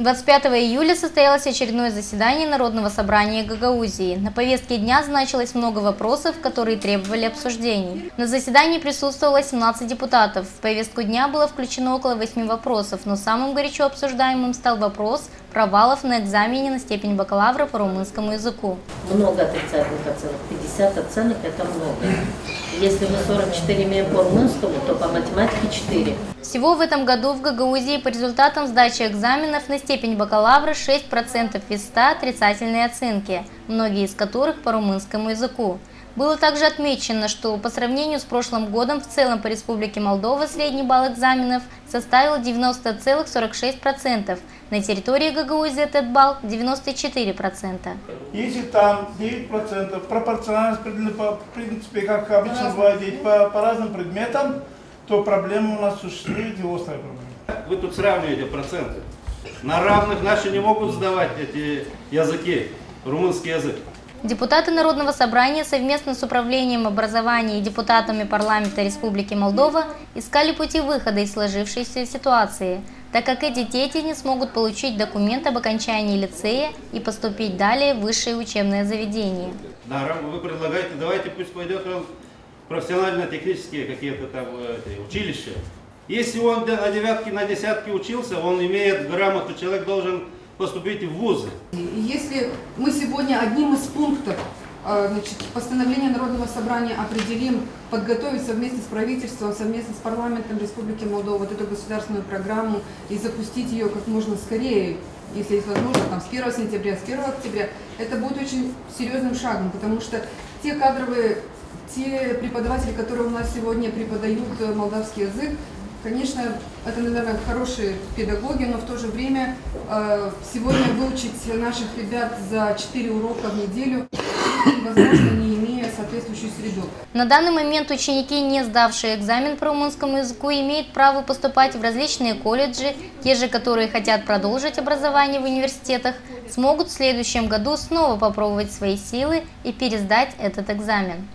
25 июля состоялось очередное заседание Народного собрания Гагаузии. На повестке дня значилось много вопросов, которые требовали обсуждений. На заседании присутствовало 17 депутатов. В повестку дня было включено около 8 вопросов, но самым горячо обсуждаемым стал вопрос провалов на экзамене на степень бакалавра по румынскому языку. Много отрицательных оценок. 50 оценок – это много. Если мы 44 имеем по румынскому, то по математике 4. Всего в этом году в Гагаузии по результатам сдачи экзаменов на степень бакалавра 6% из 100 отрицательные оценки, многие из которых по румынскому языку. Было также отмечено, что по сравнению с прошлым годом в целом по Республике Молдова средний балл экзаменов составил 90,46%. На территории Гагаузии этот балл 94%. Если там 9% пропорционально в принципе, как обычно бывает, по, по разным предметам, то проблема у нас существует и острая проблема. Вы тут сравниваете проценты. На равных наши не могут сдавать эти языки, румынский язык. Депутаты Народного собрания совместно с Управлением образования и депутатами парламента Республики Молдова искали пути выхода из сложившейся ситуации, так как эти дети не смогут получить документ об окончании лицея и поступить далее в высшее учебное заведение. Да, вы предлагаете, давайте пусть пойдет он профессионально-технические какие-то там э, училища. Если он на девятки, на десятки учился, он имеет грамоту, человек должен поступить в вузы. Если мы сегодня одним из пунктов э, значит, постановления Народного собрания определим подготовить совместно с правительством, совместно с парламентом Республики Молдова вот эту государственную программу и запустить ее как можно скорее, если есть возможность, там, с 1 сентября, с 1 октября, это будет очень серьезным шагом, потому что те кадровые, те преподаватели, которые у нас сегодня преподают э, молдавский язык, Конечно, это, наверное, хорошие педагоги, но в то же время э, сегодня выучить наших ребят за 4 урока в неделю невозможно, не имея соответствующую среду. На данный момент ученики, не сдавшие экзамен по румынскому языку, имеют право поступать в различные колледжи, те же, которые хотят продолжить образование в университетах, смогут в следующем году снова попробовать свои силы и пересдать этот экзамен.